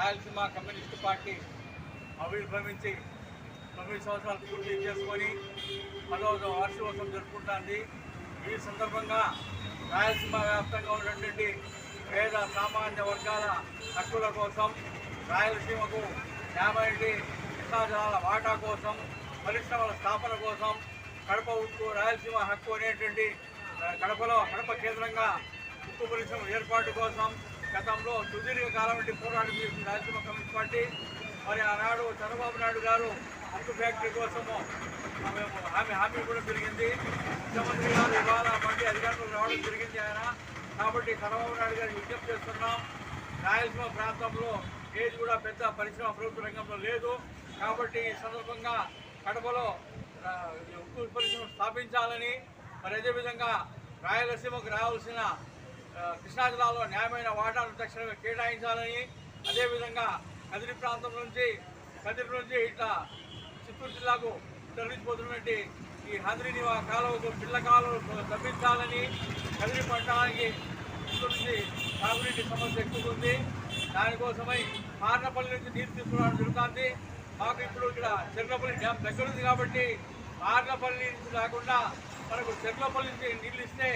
Rayalaseema communist party ఆవిర్భవించి తొమ్మిది సంవత్సరాలు పూర్తి చేసుకొని పదవ వార్షికోత్సవం జరుపుకుంటుంది. ఈ సందర్భంగా రాయలసీమ వ్యాప్తంగా ఉన్నటువంటి పేద సామాన్య వర్గాల హక్కుల కోసం రాయలసీమకు యాభై కృష్ణా జలాల వాటా కోసం పరిశ్రమల స్థాపన కోసం కడప ఉక్కు రాయలసీమ హక్కు అనేటువంటి కడపలో కడప కేంద్రంగా ఉక్కు పరిశ్రమ ఏర్పాటు కోసం గతంలో సుదీర్ఘ కాలం నుండి పోరాటం చేసిన రాయలసీమ కమ్యూనిస్ట్ పార్టీ మరి ఆనాడు చంద్రబాబు నాయుడు గారు ఉక్కు ఫ్యాక్టరీ కోసము ఆమె హామీ హామీ కూడా పెరిగింది ముఖ్యమంత్రి గారు ఇవాళ మళ్ళీ అధికారంలో రావడం జరిగింది ఆయన. కాబట్టి చంద్రబాబు నాయుడు గారికి విజ్ఞప్తి చేస్తున్నాం. రాయలసీమ ప్రాంతంలో ఏది కూడా పెద్ద పరిశ్రమ ప్రభుత్వ రంగంలో లేదు. కాబట్టి ఈ సందర్భంగా కడపలో ఉక్కు పరిశ్రమ స్థాపించాలని మరి అదేవిధంగా రాయలసీమకు రావాల్సిన కృష్ణా జిల్లాలో న్యాయమైన వాటాను తక్షణమే కేటాయించాలని అదేవిధంగా కదిరి ప్రాంతం నుంచి కదిరి నుంచి ఇట్లా చిత్తూరు జిల్లాకు తరలించిపోతున్నటువంటి ఈ హంద్రిని కాలువకు పిల్ల కాలువలు తప్పించాలని కదిరి పట్టణానికి నుంచి తాగునీటి సమస్య ఎక్కువ ఉంది. దానికోసమై మార్నపల్లి నుంచి నీరు తీసుకురావడం జరుగుతుంది. మాకు ఇప్పుడు ఇక్కడ చెర్లపల్లి డ్యామ్ దగ్గర ఉంది కాబట్టి మార్నపల్లి నుంచి కాకుండా మనకు చెర్లపల్లి నుంచి నీళ్ళు ఇస్తే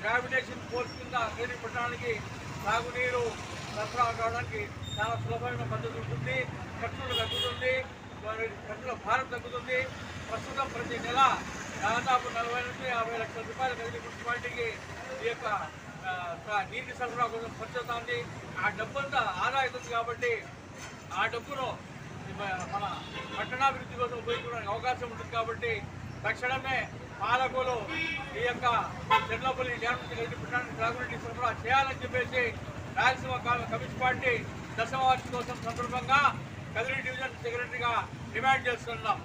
గ్రావిటేషన్ ఫోర్స్ కింద కదిరి పట్టడానికి తాగునీరు సరఫరా కావడానికి చాలా సులభమైన పద్ధతి ఉంటుంది. ఖర్చులు తగ్గుతుంది. ఖర్చుల భారం తగ్గుతుంది. ప్రస్తుతం ప్రతి నెల దాదాపు నలభై నుంచి యాభై లక్షల రూపాయల కలిగి మున్సిపాలిటీకి ఈ యొక్క నీటి సరఫరా కోసం ఖర్చు అవుతుంది ఆ డబ్బంతా ఆదా అవుతుంది కాబట్టి ఆ డబ్బును మన మన పట్టణాభివృద్ధి కోసం ఉపయోగించడానికి అవకాశం ఉంటుంది కాబట్టి తక్షణమే పాలకులు ఈ యొక్క చెర్లపల్లి డ్యామ్ త్రాగునీటి సరఫరా చేయాలని చెప్పేసి రాయలసీమ కమ్యూనిస్ట్ పార్టీ దశమ కోసం సందర్భంగా కదిరి డివిజన్ సెక్రటరీగా డిమాండ్ చేస్తున్నాం.